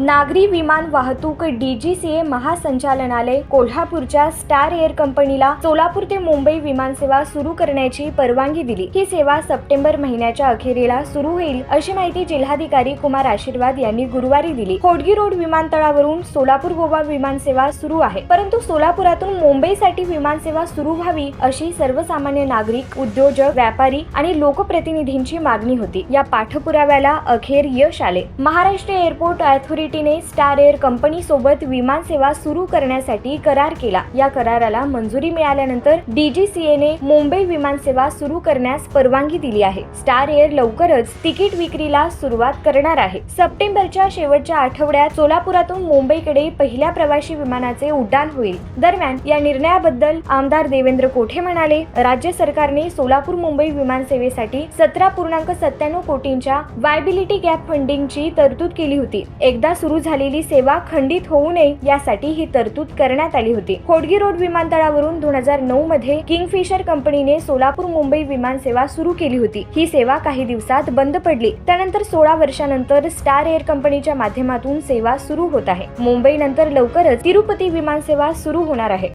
नागरी विमान वाहतूक डीजीसीए महासंचालनालय कोल्हापूरच्या स्टार एअर कंपनीला सोलापूर ते मुंबई विमानसेवा सुरू करण्याची परवानगी दिली. ही सेवा सप्टेंबर महिन्याच्या अखेरीला सुरू होईल अशी माहिती जिल्हाधिकारी कुमार आशीर्वाद यांनी गुरुवारी दिली. होडगी रोड विमानतळावरून सोलापूर गोवा विमानसेवा सुरू आहे. परंतु सोलापुरातून मुंबईसाठी विमानसेवा सुरू व्हावी अशी सर्वसामान्य नागरिक उद्योजक व्यापारी आणि लोकप्रतिनिधींची मागणी होती. या पाठपुराव्याला अखेर यश आले. महाराष्ट्र एअरपोर्ट अथॉरिटीने स्टार एअर कंपनीसोबत विमानसेवा सुरू करण्यासाठी करार केला. या कराराला मंजुरी मिळाल्यानंतर डीजीसीएने मुंबई विमानसेवा सुरू करण्यास परवानगी दिली आहे. स्टार एअर लवकरच तिकीट विक्रीला सुरुवात करणार आहे. सप्टेंबरच्या शेवटच्या आठवड्यात सोलापुरातून मुंबईकडे पहिल्या प्रवासी विमानाचे उड्डाण होईल. दरम्यान या निर्णयाबद्दल आमदार देवेंद्र कोठे म्हणाले राज्य सरकारने सोलापूर मुंबई विमानसेवेसाठी सतरा पूर्णांक सत्त्याण्णव कोटींच्या वायबिलिटी गॅप फंडिंगची तरतूद केली होती. एकदा सुरू झालेली सेवा खंडित होऊ नये यासाठी ही तरतूद करण्यात आली होती. होडगी रोड विमानतळावरून दोन हजार नऊ मध्ये किंगफिशर कंपनीने सोलापूर मुंबई विमानसेवा सुरू केली होती. ही सेवा काही दिवसात बंद पडली. त्यानंतर सोळा वर्षानंतर स्टार एअर कंपनीच्या माध्यमातून सेवा सुरू होत आहे. मुंबई नंतर लवकरच तिरुपती विमानसेवा सुरू होणार आहे.